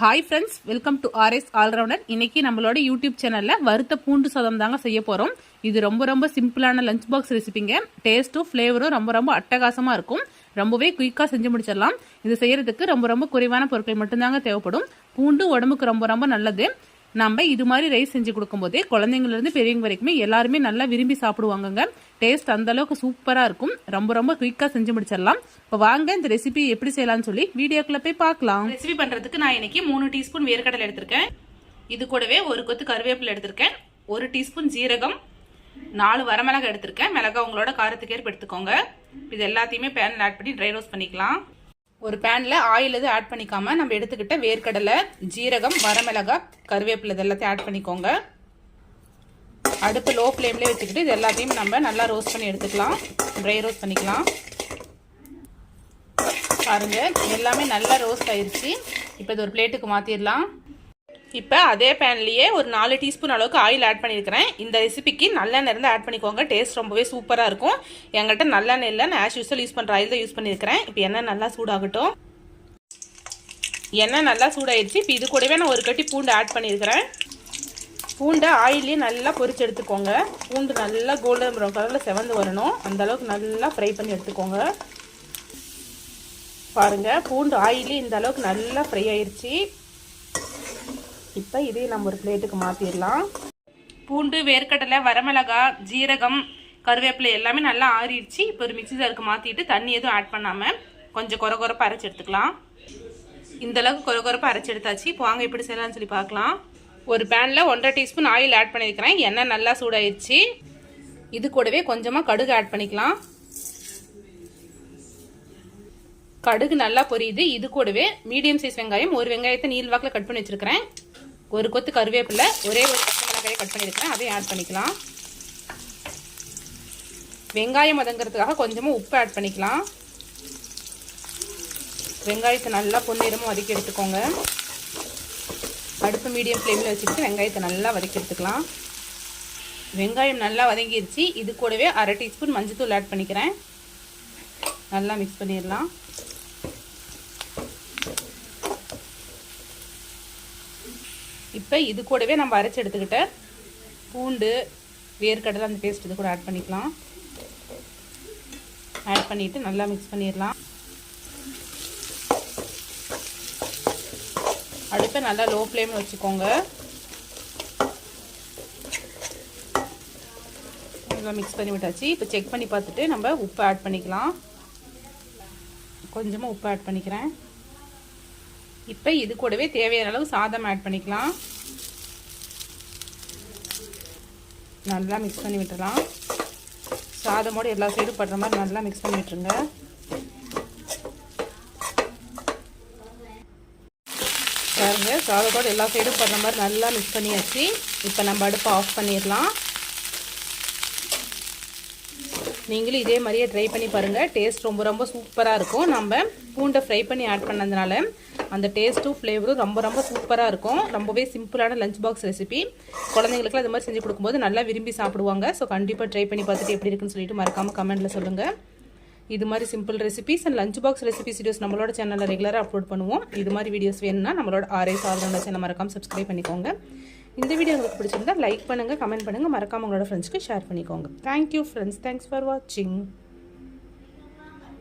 Hi friends welcome to RS all rounder இன்னைக்கு நம்மளோட YouTube சேனலில் வறுத்த பூண்டு சாதம் தாங்க செய்ய போகிறோம் இது ரொம்ப ரொம்ப சிம்பிளான லஞ்ச் பாக்ஸ் ரெசிபிங்க டேஸ்ட்டும் ஃப்ளேவரும் ரொம்ப ரொம்ப அட்டகாசமாக இருக்கும். ரொம்பவே குயிக்காக செஞ்சு முடிச்சிடலாம். இது செய்யறதுக்கு ரொம்ப ரொம்ப குறைவான பொருட்கள் மட்டும்தாங்க தேவைப்படும். பூண்டு உடம்புக்கு ரொம்ப ரொம்ப நல்லது. நம்ம இது மாதிரி ரைஸ் செஞ்சு கொடுக்கும்போதே குழந்தைங்கலேருந்து பெரியவங்க வரைக்குமே எல்லாருமே நல்லா விரும்பி சாப்பிடுவாங்கங்க. டேஸ்ட் அந்த அளவுக்கு சூப்பராக இருக்கும். ரொம்ப ரொம்ப குயிக்காக செஞ்சு முடிச்சிடலாம். இப்போ வாங்க இந்த ரெசிபி எப்படி செய்யலாம்னு சொல்லி வீடியோக்குள்ள போய் பார்க்கலாம். ரெசிபி பண்ணுறதுக்கு நான் இன்னைக்கு மூணு டீஸ்பூன் வேர்க்கடலை எடுத்திருக்கேன். இது கூடவே ஒரு கொத்து கருவேப்பிலை எடுத்திருக்கேன். ஒரு டீஸ்பூன் ஜீரகம் நாலு வரமிளகா எடுத்திருக்கேன். மிளகா உங்களோட காரத்துக்கு ஏற்ப எடுத்துக்கோங்க. இது எல்லாத்தையுமே பேனில் ஆட் பண்ணி ட்ரை ரோஸ்ட் பண்ணிக்கலாம். ஒரு பேனில் ஆயில் எதுவும் ஆட் பண்ணிக்காம நம்ம எடுத்துக்கிட்ட வேர்க்கடலை ஜீரகம் வரமிளகாய் கருவேப்பிலை இது எல்லாத்தையும் ஆட் பண்ணிக்கோங்க. அடுப்பு லோ ஃப்ளேம்லேயே வச்சுக்கிட்டு இது எல்லாத்தையும் நம்ம நல்லா ரோஸ்ட் பண்ணி எடுத்துக்கலாம். ட்ரை ரோஸ்ட் பண்ணிக்கலாம். பாருங்கள் எல்லாமே நல்லா ரோஸ்ட் ஆயிடுச்சு இப்போ இது ஒரு பிளேட்டுக்கு மாற்றிடலாம் இப்போ அதே பேன்லேயே ஒரு நாலு டீஸ்பூன் அளவுக்கு ஆயில் ஆட் பண்ணியிருக்கிறேன் இந்த ரெசிபிக்கு நல்லெண்ணெய் இருந்து ஆட் பண்ணிக்கோங்க. டேஸ்ட் ரொம்பவே சூப்பராக இருக்கும். என்கிட்ட நல்லெண்ணெய் இல்லை நான் ஆஸ் யூஸ்வல் யூஸ் பண்ணுற ஆயில் தான் யூஸ் பண்ணியிருக்கிறேன் இப்போ எண்ணெய் நல்லா சூடாகட்டும். எண்ணெய் நல்லா சூடாயிடுச்சு இப்போ இது கூடவே நான் ஒரு கட்டி பூண்டு ஆட் பண்ணியிருக்கிறேன் பூண்டை ஆயிலே நல்லா பொரிச்சு எடுத்துக்கோங்க. பூண்டு நல்லா கோல்டன் ப்ரௌன் கலரில் செவந்து வரணும். அந்த அளவுக்கு நல்லா ஃப்ரை பண்ணி எடுத்துக்கோங்க. பாருங்கள் பூண்டு ஆயிலே இந்த அளவுக்கு நல்லா ஃப்ரை ஆயிடுச்சு இப்போ இதையும் நம்ம ஒரு பிளேட்டுக்கு மாற்றிடலாம் பூண்டு வேர்க்கடலை வரமிளகா ஜீரகம் கருவேப்பிலை எல்லாமே நல்லா ஆறிடுச்சு. இப்போ ஒரு மிக்சி ஜாருக்கு மாற்றிட்டு தண்ணி எதுவும் ஆட் பண்ணாமல் கொஞ்சம் குறை குறைப்பு அரைச்சி எடுத்துக்கலாம். இந்த அளவுக்கு குறை குறைப்பு அரைச்சி எடுத்தாச்சு. இப்போ வாங்க எப்படி செய்யலாம்னு சொல்லி பார்க்கலாம். ஒரு பேனில் ஒன்றரை டீஸ்பூன் ஆயில் ஆட் பண்ணியிருக்கிறேன். எண்ணெய் நல்லா சூடாயிருச்சு. இது கூடவே கொஞ்சமாக கடுகு ஆட் பண்ணிக்கலாம். கடுகு நல்லா பொரியுது. இது கூடவே மீடியம் சைஸ் வெங்காயம். ஒரு வெங்காயத்தை நீல் வாக்கில் கட் பண்ணி வச்சுருக்கிறேன். ஒரு கொத்து கருவேப்பிலை ஒரே ஒரு பச்சை மிளகாயை கட் பண்ணியிருக்கேன் அதையும் ஆட் பண்ணிக்கலாம். வெங்காயம் மதங்கிறதுக்காக கொஞ்சமாக உப்பு ஆட் பண்ணிக்கலாம். வெங்காயத்தை நல்லா பொன்னிறமும் வதக்கி எடுத்துக்கோங்க. அடுப்பு மீடியம் ஃப்ளேமில் வச்சுக்கிட்டு வெங்காயத்தை நல்லா வதக்கி எடுத்துக்கலாம். வெங்காயம் நல்லா வதங்கிருச்சு. இது கூடவே அரை டீஸ்பூன் மஞ்சத்தூள் ஆட் பண்ணிக்கிறேன். நல்லா மிக்ஸ் பண்ணிடலாம். இப்போ இது கூடவே நம்ம அரைச்சி எடுத்துக்கிட்ட பூண்டு வேர்க்கடலை அந்த பேஸ்ட் இது கூட ஆட் பண்ணிக்கலாம். ஆட் பண்ணிவிட்டு நல்லா மிக்ஸ் பண்ணிடலாம். அடுப்பை நல்லா லோ ஃப்ளேமில் வச்சுக்கோங்க. நல்லா மிக்ஸ் பண்ணி விட்டாச்சு. இப்போ செக் பண்ணி பார்த்துட்டு நம்ம உப்பு ஆட் பண்ணிக்கலாம். கொஞ்சமாக உப்பு ஆட் பண்ணிக்கிறேன். இப்போ இது கூடவே தேவையான அளவு சாதம் ஆட் பண்ணிக்கலாம். நல்லா மிக்ஸ் பண்ணி விட்டுறலாம். சாதமோடு எல்லா சைடும் படுற மாதிரி நல்லா மிக்ஸ் பண்ணி விட்டுருங்க. பாருங்கள் சாதத்தோடு எல்லா சைடும் படுற மாதிரி நல்லா மிக்ஸ் பண்ணியாச்சு. இப்போ நம்ம அடுப்பை ஆஃப் பண்ணிடலாம். நீங்களும் இதே மாதிரியே ட்ரை பண்ணி பாருங்கள் டேஸ்ட் ரொம்ப ரொம்ப சூப்பராக இருக்கும். நம்ம பூண்டை ஃப்ரை பண்ணி ஆட் பண்ணதுனால அந்த டேஸ்ட்டும் ஃப்ளேவரும் ரொம்ப ரொம்ப சூப்பராக இருக்கும். ரொம்பவே சிம்பிளான லஞ்ச் பாக்ஸ் ரெசிபி குழந்தைங்களுக்குலாம் அது மாதிரி செஞ்சு கொடுக்கும்போது நல்லா விரும்பி சாப்பிடுவாங்க. ஸோ கண்டிப்பாக ட்ரை பண்ணி பார்த்துட்டு எப்படி இருக்குன்னு சொல்லிட்டு மறக்காமல் கமெண்ட்டில் சொல்லுங்கள் இது மாதிரி simple recipes and lunch box recipes videos நம்மளோட சேனலில் ரெகுலராக அப்லோட் பண்ணுவோம். இது மாதிரி வீடியோஸ் வேணும்னா நம்மளோட ஆர்ஐ சாதனோட சேனல் மறக்காமல் சப்ஸ்கிரைப் பண்ணிக்கோங்க. இந்த வீடியோ உங்களுக்கு பிடிச்சிருந்தா லைக் பண்ணுங்கள் கமெண்ட் பண்ணுங்கள் மறக்காமல் உங்களோட ஃப்ரெண்ட்ஸ்க்கு ஷேர் பண்ணிக்கோங்க. தேங்க்யூ ஃப்ரெண்ட்ஸ் தேங்க்ஸ் ஃபார் வாட்சிங்